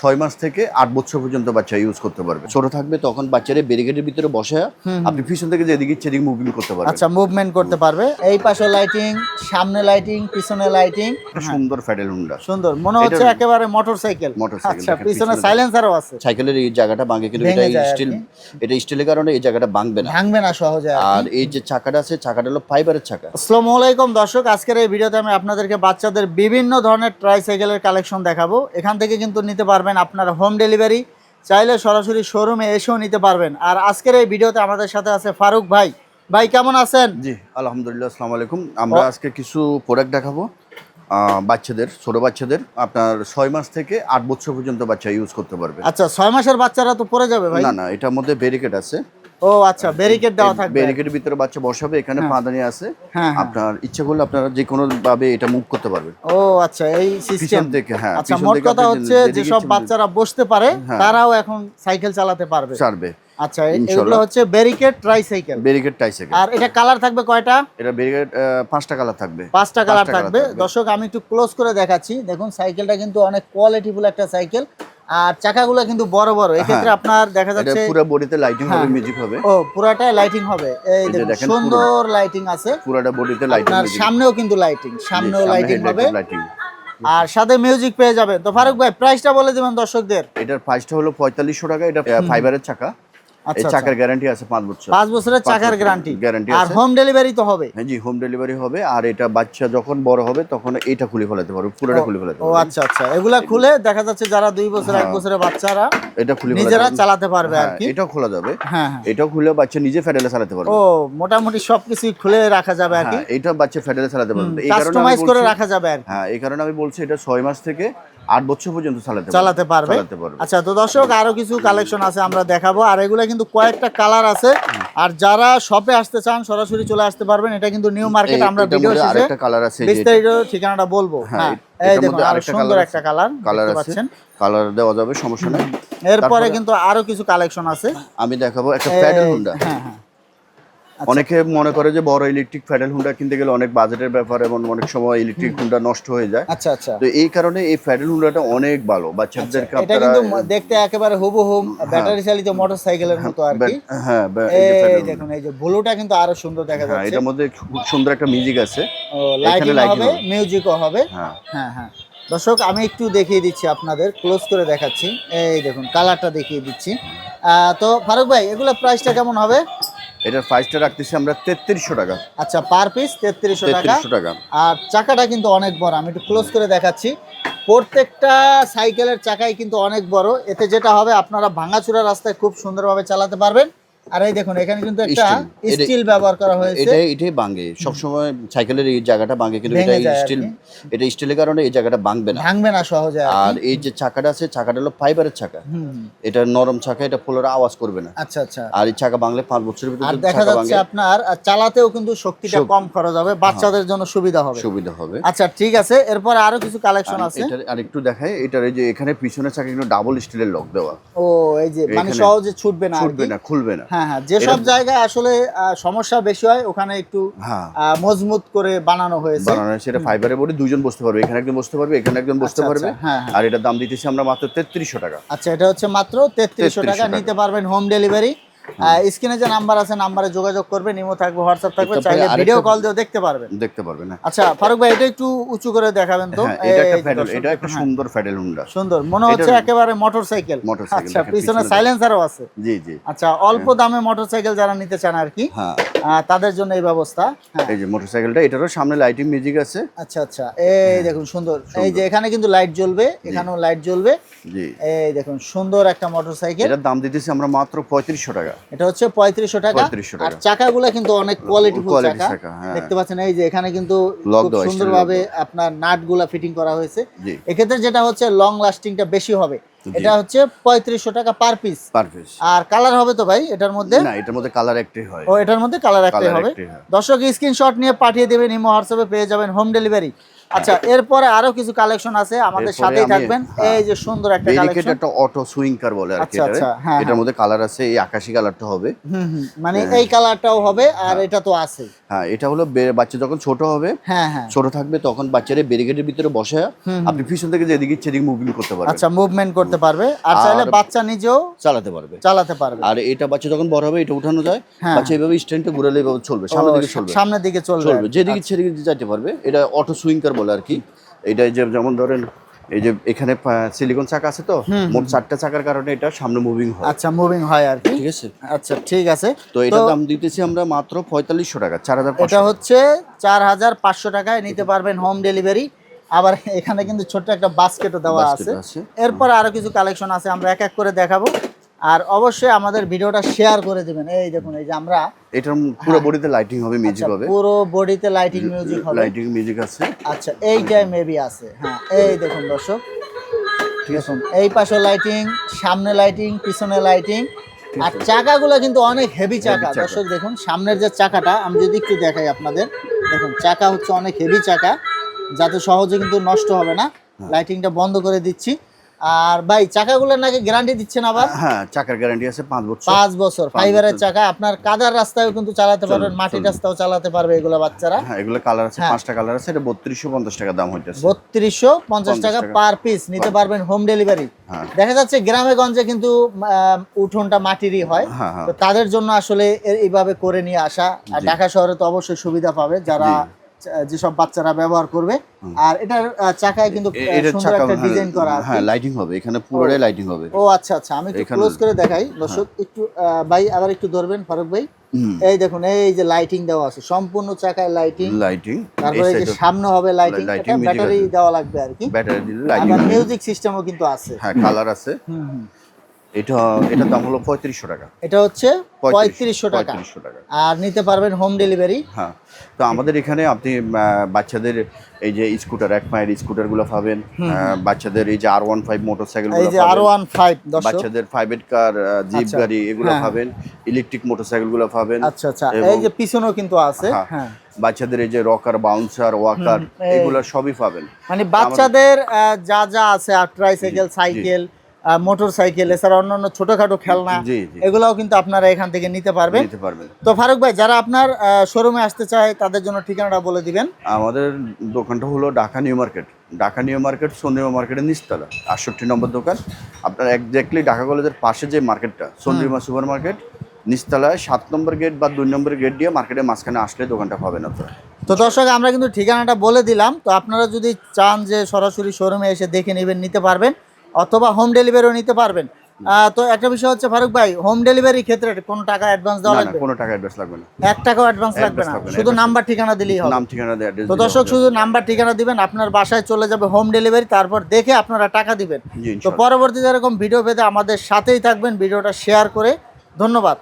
ছয় মাস থেকে আট বছর পর্যন্ত বাচ্চা ইউজ করতে পারবে। ছোট থাকবে তখন বাচ্চারা ব্যারিকেডের ভিতরে বসে আপনি পিছন থেকে যেদিকে সেদিকে মুভিং করতে পারবেন। আচ্ছা মুভমেন্ট করতে পারবে। এই পাশে লাইটিং সামনে লাইটিং পিছনে লাইটিং সুন্দর ফ্যাডেল হুন্ডা। সুন্দর মনে হচ্ছে একেবারে মোটরসাইকেল মোটরসাইকেল আচ্ছা পিছনে। সাইলেন্সারও আছে। সাইকেলের এই জায়গাটা ভাঙে কিন্তু এটা স্টিল। এটা স্টিলের কারণে এই জায়গাটা ভাঙবে না। ভাঙবে না সহজে আর আর এই যে চাকাটা আছে চাকাটা হলো ফাইবারের চাকা। আসসালামু আলাইকুম দর্শক আজকের এই ভিডিওতে আমি আপনাদেরকে বাচ্চাদের বিভিন্ন ধরনের ট্রাইসাইকেলের কালেকশন দেখাবো। এখান থেকে কিন্তু নিতে পারবেন আপনার হোম ডেলিভারি চাইলে সরাসরি শোরুমে এসেও নিতে পারবেন। আর আজকের এই ভিডিওতে আমাদের সাথে আছে ফারুক ভাই। ভাই কেমন আছেন? জি আলহামদুলিল্লাহ আসসালামু আলাইকুম। আমরা আজকে কিছু প্রোডাক্ট দেখাবো। বাচ্চাদের ছোট বাচ্চাদের। আপনার ছয় মাস থেকে আট বছর পর্যন্ত বাচ্চা ইউজ করতে পারবে। আচ্ছা ছয় মাসের বাচ্চারা তো পরে যাবে ভাই। না না এটার মধ্যে ব্যারিকেড আছে। ও আচ্ছা ব্যারিকেড দেওয়া থাকবে। ব্যারিকেডের ভিতরে বাচ্চা বসাবে এখানে পাদানি আছে। হ্যাঁ, হ্যাঁ। আপনার ইচ্ছা করলে আপনারা যে কোনো ভাবে এটা মুভ করতে পারবেন। ও আচ্ছা এই সিস্টেম থেকে হ্যাঁ আচ্ছা মোট কথা হচ্ছে যেসব ইচ্ছে বাচ্চারা বসতে পারে হ্যাঁ। তারাও এখন সাইকেল চালাতে পারবে। আচ্ছা এগুলো হচ্ছে ব্যারিকেড ট্রাইসাইকেল ব্যারিকেড টাইসাইকেল আর এটা কালার থাকবে কয়টা? এটা ব্যারিকেড পাঁচটা কালার থাকবে। পাঁচটা কালার থাকবে। দর্শক আমি একটু ক্লোজ করে দেখাচ্ছি। দেখুন সাইকেলটা কিন্তু অনেক কোয়ালিটিফুল একটা সাইকেল আর চাকাগুলো কিন্তু বড় বড়। এক্ষেত্রে ক্ষেত্রে আপনার দেখা যাচ্ছে পুরো বডিতে লাইটিং হবে হ্যাঁ। মিউজিক হবে। ও পুরাটাই লাইটিং হবে। এই দেখুন সুন্দর লাইটিং আছে। পুরোটা বডিতে লাইটিং আর সামনেও কিন্তু লাইটিং সামনেও লাইটিং হবে। আর সাথে মিউজিক পেয়ে যাবে তো ফারুক ভাই প্রাইসটা বলে দিবেন দর্শকদের। এটার প্রাইসটা হলো পঁয়তাল্লিশশো টাকা এটা ফাইবারের চাকা। এই আচ্ছা। চাকার গ্যারান্টি আছে পাঁচ বছর পাঁচ বছরের চাকার গ্যারান্টি গ্যারান্টি আর হোম ডেলিভারি তো হবে। হ্যাঁ জি হোম ডেলিভারি হবে আর এটা বাচ্চা যখন বড় হবে তখন এটা খুলে ফেলাতে পারবে পুরোটা খুলে ফেলাতে ও আচ্ছা আচ্ছা। এগুলা খুলে দেখা যাচ্ছে যারা দুই বছর এক হ্যাঁ। বছরের বাচ্চারা এটা খুলে নিজেরা চালাতে পারবে আর হ্যাঁ, কি। এটাও খোলা যাবে। হ্যাঁ হ্যাঁ। এটাও খুলে বাচ্চা নিজে ফেডেলে চালাতে পারবে। ও মোটামুটি সবকিছু খুলে রাখা যাবে আর কি। এটা বাচ্চা ফেডেলে চালাতে পারবে। এই কারণে কাস্টমাইজ করে রাখা যাবে আর হ্যাঁ এই কারণে আমি বলছি এটা ছয় মাস থেকে আট বছর পর্যন্ত চালাতে চালাতে পারবে। আচ্ছা তো দর্শক আরও কিছু কালেকশন আছে আমরা দেখাবো। আর এগুলা কিন্তু কয়েকটা কালার আছে। আর যারা শপে আসতে চান সরাসরি চলে আসতে পারবেন। এটা কিন্তু নিউ মার্কেট আমরা ভিডিও শেষে আরেকটা কালার আছে বিস্তারিত ঠিকানাটা বলব। হ্যাঁ, হ্যাঁ এই দেখুন আরও সুন্দর একটা কালার কালার আছে। পাচ্ছেন। কালার দেওয়া যাবে সমস্যা নাই। এরপরে কিন্তু আরও কিছু কালেকশন আছে। আমি দেখাবো একটা প্যাডেল হুন্ডা হ্যাঁ হ্যাঁ। অনেকে মনে করে যে বড় ইলেকট্রিক প্যাডেল হুন্ডা কিনতে গেলে অনেক বাজেটের ব্যাপার এবং অনেক সময় ইলেকট্রিক হুন্ডা নষ্ট হয়ে যায়। আচ্ছা আচ্ছা। তো এই কারণে এই প্যাডেল হুন্ডাটা অনেক ভালো। বাচ্চাদেরকে এটা কিন্তু দেখতে একেবারে হুবহু ব্যাটারি চালিত মোটরসাইকেলের মতো আর কি। হ্যাঁ এই। দেখুন এই যে ব্লুটা কিন্তু আরও সুন্দর দেখা হ্যাঁ যাচ্ছে। এটার মধ্যে খুব সুন্দর একটা মিউজিক আছে। লাইটিং হবে। মিউজিকও হবে। হ্যাঁ। হ্যাঁ হ্যাঁ। দর্শক আমি একটু দেখিয়ে দিচ্ছি আপনাদের ক্লোজ করে দেখাচ্ছি। এই দেখুন কালারটা দেখিয়ে দিচ্ছি। তো ফারুক ভাই এগুলো প্রাইসটা কেমন হবে? এটার প্রাইসটা রাখতেছি আমরা তেত্রিশশো টাকা। আচ্ছা পার পিস তেত্রিশশো টাকা। টাকা। আর চাকাটা কিন্তু অনেক বড় আমি একটু ক্লোজ করে দেখাচ্ছি। প্রত্যেকটা সাইকেলের চাকাই কিন্তু অনেক বড়। এতে যেটা হবে আপনারা ভাঙাচুরা রাস্তায় খুব সুন্দরভাবে চালাতে পারবেন। আর এই দেখুন এখানে কিন্তু একটা স্টিল ব্যবহার করা হয়েছে। এটা এটাই ভাঙে। সবসময় সাইকেলের এই জায়গাটা ভাঙে কিন্তু এটা স্টিল এটা স্টিলের কারণে এই জায়গাটা ভাঙবে না। ভাঙবে না সহজে আর এই যে চাকাটা আছে চাকাটা হলো ফাইবারের চাকা। এটা নরম চাকা এটা ফুলের আওয়াজ করবে না। আচ্ছা আচ্ছা। আর এই চাকা পাঁচ বছরের ভিতরে আর দেখা যাচ্ছে আপনার চালাতেও কিন্তু শক্তিটা কম খরচ হবে বাচ্চাদের জন্য সুবিধা হবে। সুবিধা হবে। আচ্ছা ঠিক আছে। এরপর আরও কিছু কালেকশন আছে। এটার আরেকটু দেখাই। এটার এই যে এখানে পিছনের চাকা কিন্তু ডাবল স্টিলের লক দেওয়া। ও এই যে মানে সহজে ছুটবে না ছুটবে না খুলবে না। হ্যাঁ হ্যাঁ যেসব জায়গায় আসলে সমস্যা বেশি হয় ওখানে একটু হ্যাঁ। মজবুত করে বানানো হয়েছে। বানানো হয়েছে এটা ফাইবারের বডি দুজন বসতে পারবে এখানে একজন বসতে পারবে এখানে একজন বসতে আচ্ছা, পারবে। আচ্ছা, হ্যাঁ, হ্যাঁ। আর এটার দাম দিতেছি আমরা মাত্র তেত্রিশশো টাকা। আচ্ছা এটা হচ্ছে মাত্র তেত্রিশশো 3300 টাকা টাকা। নিতে পারবেন হোম ডেলিভারি স্ক্রিনে যে নাম্বার আছে নাম্বারে যোগাযোগ করবে ইমো থাকবে হোয়াটসঅ্যাপ থাকবে চাইলে ভিডিও কল দিয়ে দেখতে পারবেন। দেখতে পারবেন না আচ্ছা ফারুক ভাই এটা একটু উঁচু করে দেখাবেন তো? হ্যাঁ এটা একটা দর্শক এটা একটা হ্যাঁ। সুন্দর ফ্যাডেল হুন্ডা। সুন্দর মনে হচ্ছে একেবারে মোটরসাইকেল মোটরসাইকেল আচ্ছা পিছনে সাইলেন্সারও আছে। জি জি। আচ্ছা অল্প দামে মোটরসাইকেল যারা নিতে চান আর কি হ্যাঁ। তাদের জন্য এই ব্যবস্থা হ্যাঁ। এই যে মোটরসাইকেলটা এটারও সামনে লাইটিং মিউজিক আছে। আচ্ছা আচ্ছা। এই দেখুন সুন্দর। এই যে এখানে কিন্তু লাইট জ্বলবে এখানেও লাইট জ্বলবে। জি। এই দেখুন সুন্দর একটা মোটরসাইকেল এটার দাম দিতেছি আমরা মাত্র পঁয়ত্রিশশো টাকা। এটা হচ্ছে পঁয়ত্রিশশো টাকা। 3500 টাকা। আর চাকাগুলো কিন্তু অনেক কোয়ালিটি চাকা। হ্যাঁ। দেখতে পাচ্ছেন এই যে এখানে কিন্তু খুব সুন্দরভাবে আপনার নাটগুলা ফিটিং করা হয়েছে। এক্ষেত্রে যেটা হচ্ছে লং লাস্টিংটা বেশি হবে। এটা হচ্ছে পঁয়ত্রিশশো টাকা পার পিস পার পিস আর কালার হবে তো ভাই? এটার মধ্যে? না এটার মধ্যে কালার একটাই হয়। ও এটার মধ্যে কালার একটাই হবে। দর্শক স্ক্রিনশট নিয়ে পাঠিয়ে দেবেন ইমো হোয়াটসঅ্যাপে পেয়ে যাবেন হোম ডেলিভারি আচ্ছা এরপরে আরও কিছু কালেকশন আছে আমাদের সাথেই থাকবেন। হ্যাঁ। এই যে সুন্দর একটা কালেকশন একটা অটো সুইং কার বলে আর কি আচ্ছা, আচ্ছা, হ্যাঁ, এটার মধ্যে কালার আছে এই আকাশি কালারটা হবে। মানে এই কালারটাও হবে আর এটা তো আছে। হ্যাঁ এটা হলো বাচ্চা যখন ছোট হবে হ্যাঁ হ্যাঁ। ছোট থাকবে তখন বাচ্চারা ব্যারিকেডের ভিতরে বসে আপনি পিছন থেকে যেদিকে সেদিকে মুভিং করতে পারবে আচ্ছা মুভমেন্ট করতে পারবে আর চাইলে বাচ্চা নিজেও চালাতে পারবে। চালাতে পারবে। আর এটা বাচ্চা যখন বড় হবে এটা উঠানো যায় হ্যাঁ। বাচ্চা এইভাবে স্ট্যান্ডে ঘুরালে এইভাবে চলবে সামনের দিকে চলবে। সামনের দিকে চলবে যেদিকে সেদিকে যেতে পারবে। এটা অটো সুইঙ্কার বলে আর কি। এটা যে যেমন ধরেন এই যে এখানে সিলিকন চাকা আছে তো মোট চারটা চাকার কারণে এটা সামনে মুভিং হয়। আচ্ছা মুভিং হয় আর কি। ঠিক আছে? আচ্ছা ঠিক আছে। তো এটার দাম দিতেছি আমরা মাত্র পঁয়তাল্লিশশো টাকা চার হাজার এটা হচ্ছে চার হাজার পাঁচশো টাকায় নিতে পারবেন হোম ডেলিভারি আবার এখানে কিন্তু ছোট্ট একটা বাস্কেটও দেওয়া আছে। এরপর আরও কিছু কালেকশন আছে আমরা এক এক করে দেখাবো। আর অবশ্যই আমাদের ভিডিওটা শেয়ার করে দিবেন। এই দেখুন এই যে আমরা এটার পুরো বডিতে লাইটিং হবে মিউজিক আচ্ছা, হবে। পুরো বডিতে লাইটিং মিউজিক হবে। লাইটিং মিউজিক আছে। আচ্ছা এইটাই মেবি আছে। হ্যাঁ এই দেখুন দর্শক। ঠিক আছে। এই পাশে লাইটিং সামনে লাইটিং পিছনে লাইটিং আর চাকাগুলো কিন্তু অনেক হেভি চাকা। দর্শক দেখুন সামনের যে চাকাটা আমি যদি একটু দেখাই আপনাদের। দেখুন চাকা হচ্ছে অনেক হেভি চাকা। যাতে সহজে কিন্তু নষ্ট হবে না। হ্যাঁ। লাইটিংটা বন্ধ করে দিচ্ছি। আর ভাই চাকাগুলোর নাকি গ্যারান্টি দিচ্ছেন আবার? হ্যাঁ চাকার গ্যারান্টি আছে পাঁচ বছর। পাঁচ বছর। ফাইবারের চাকা আপনার কাদার রাস্তায়ও কিন্তু চালাতে পারবেন মাটির রাস্তাও চালাতে পারবে এগুলো বাচ্চারা। হ্যাঁ এগুলো কালার আছে হ্যাঁ। পাঁচটা কালার আছে এটা বত্রিশশো পঞ্চাশ টাকা দাম হইতেছে। বত্রিশশো পঞ্চাশ টাকা। পার পিস নিতে পারবেন হোম ডেলিভারি হ্যাঁ। দেখা যাচ্ছে গ্রামে গঞ্জে কিন্তু উঠোনটা মাটিরই হয়। হ্যাঁ তো তাদের জন্য আসলে এইভাবে করে নিয়ে আসা। আর ঢাকা শহরে তো অবশ্যই সুবিধা পাবে। যারা যেসব বাচ্চারা ব্যবহার করবে। আর এটার চাকায় কিন্তু সুন্দর একটা ডিজাইন করা আছে। হ্যাঁ লাইটিং হবে এখানে পুরোটাই লাইটিং হবে। ও আচ্ছা আচ্ছা আমি একটু ক্লোজ করে দেখাই। দর্শক একটু ভাই আবার একটু ধরবেন ফারুক ভাই। এই দেখুন এই যে লাইটিং দেওয়া আছে সম্পূর্ণ চাকায় লাইটিং লাইটিং তারপরে যে সামনে হবে লাইটিং এটা ব্যাটারি দেওয়া লাগবে আর কি। ব্যাটারি দিলে লাইটিং মিউজিক সিস্টেমও কিন্তু আছে। হ্যাঁ কালার আছে। হুম হুম। এটা দাম হলো পঁয়ত্রিশশো টাকা। এটা হচ্ছে পঁয়ত্রিশশো টাকা। টাকা। আর নিতে পারবেন হোম ডেলিভারি হ্যাঁ তো আমাদের এখানে আপনি বাচ্চাদের এই যে স্কুটার এক স্কুটারগুলো পাবেন বাচ্চাদের এই যে আর ওয়ান ফাইভ মোটরসাইকেল এই যে আর ওয়ান ফাইভ বাচ্চাদের কার জিপ আচ্ছা, গাড়ি এগুলো হ্যাঁ। পাবেন ইলেকট্রিক মোটরসাইকেলগুলো পাবেন। আচ্ছা আচ্ছা। এই যে পিছনেও কিন্তু আছে। হ্যাঁ, হ্যাঁ। বাচ্চাদের এই যে রকার বাউন্সার ওয়াকার এগুলো সবই পাবেন। মানে বাচ্চাদের যা যা আছে আর ট্রাইসাইকেল সাইকেল মোটর সাইকেল এছাড়া অন্যান্য ছোটখাটো খেলনা এগুলাও কিন্তু আপনারা এখান থেকে নিতে পারবেন। নিতে পারবেন। তো ফারুক ভাই যারা আপনার শোরুমে আসতে চায় তাদের জন্য ঠিকানাটা বলে দিবেন। আমাদের দোকানটা হলো Dhaka New Market. Dhaka New Market সন্ধিমা মার্কেটের নিচতলা আটষট্টি নম্বর দোকান। আপনার একজাক্টলি ঢাকা কলেজের পাশে যে মার্কেটটা সন্ধিমা সুপার মার্কেট নিচতলায় সাত নম্বর গেট বা দুই নম্বর গেট দিয়ে মার্কেটের মাঝখানে আসলে দোকানটা পাবেন আপনারা। তো দর্শক আমরা কিন্তু ঠিকানাটা বলে দিলাম। তো আপনারা যদি চান যে সরাসরি শোরুমে এসে দেখে নেবেন নিতে পারবেন অথবা হোম ডেলিভারিও নিতে পারবেন। আহ, তো একটা বিষয় হচ্ছে ফারুক ভাই হোম ডেলিভারি ক্ষেত্রে কোনো টাকা অ্যাডভান্স দেওয়া লাগবে? কোনো টাকা অ্যাডভান্স লাগবে না। এক টাকাও অ্যাডভান্স লাগবে না। শুধু নাম্বার ঠিকানা দিলেই হবে। নাম ঠিকানা দিয়ে অ্যাড্রেস তো দর্শক শুধু নাম্বার ঠিকানা দিবেন আপনার বাসায় চলে যাবে হোম ডেলিভারি তারপর দেখে আপনারা টাকা দিবেন। তো। পরবর্তীতে এরকম ভিডিও পেতে আমাদের সাথেই থাকবেন ভিডিওটা শেয়ার করে। ধন্যবাদ।